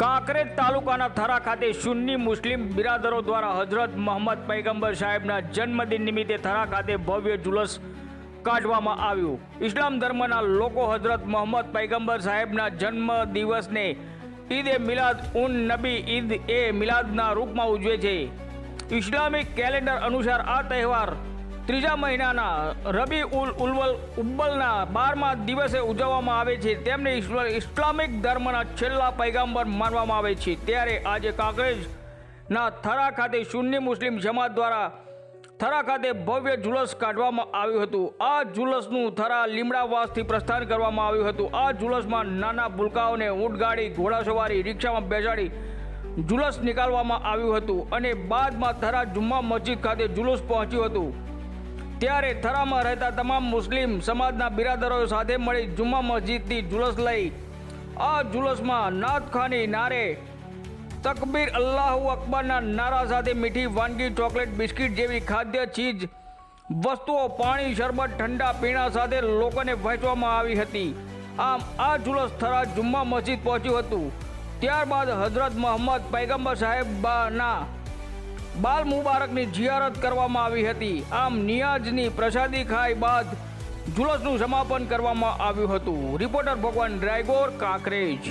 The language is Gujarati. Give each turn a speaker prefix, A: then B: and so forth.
A: કાંકરેજ તાલુકાના થરા ખાતે સુન્ની મુસ્લિમ બિરાદરો દ્વારા હજરત મોહમ્મદ પૈગંબર સાહેબના જન્મદિન નિમિત્તે થરા ખાતે ભવ્ય જુલસ કાઢવામાં આવ્યું. ઇસ્લામ ધર્મના લોકો હજરત મોહમ્મદ પૈગંબર સાહેબના જન્મ દિવસને ઈદ એ મિલાદ ઉન નબી ઈદ એ મિલાદના રૂપમાં ઉજવે છે. ઇસ્લામિક કેલેન્ડર અનુસાર આ તહેવાર ત્રીજા મહિનાના રબી ઉલ ઉલવલ ઉબ્બલના બારમા દિવસે ઉજવવામાં આવે છે. તેમને ઇસ્લા- ઇસ્લામિક ધર્મના છેલ્લા પૈગાંબર માનવામાં આવે છે. ત્યારે આજે કાંકરેજના થરા ખાતે સુન્ની મુસ્લિમ સમાજ દ્વારા થરા ખાતે ભવ્ય જુલસ કાઢવામાં આવ્યું હતું. આ જુલસનું થરા લીમડાવાસથી પ્રસ્થાન કરવામાં આવ્યું હતું. આ જુલસમાં નાના ભૂલકાઓને ઊંટગાડી ઘોડાસવારી રિક્ષામાં બેસાડી જુલસ નીકાળવામાં આવ્યું હતું અને બાદમાં થરા જુમ્મા મસ્જિદ ખાતે જુલુસ પહોંચ્યું હતું. ત્યારે થરામાં રહેતા તમામ મુસ્લિમ સમાજના બિરાદરો સાથે મળી જુમ્મા મસ્જિદથી જુલસ લઈ. આ જુલસમાં નાથખાની નારે તકબીર અલ્લાહુ અકબરના નારા સાથે મીઠી વાનગી, ચોકલેટ, બિસ્કિટ જેવી ખાદ્ય, ચીજ, વસ્તુઓ, પાણી, શરબત, ઠંડા પીણા સાથે લોકોને વહેંચવામાં આવી હતી. આમ આ જુલસ થરા જુમ્મા મસ્જિદ પહોંચ્યું હતું. ત્યારબાદ હઝરત મોહમ્મદ પૈગંબર સાહેબના બાલ મુબારકની જિયારત કરવામાં આવી હતી. આમ નિયાજની પ્રસાદી ખાઈ બાદ જુલસનું સમાપન કરવામાં આવ્યું હતું. રિપોર્ટર ભગવાન ડ્રાયગોર કાંકરેજ.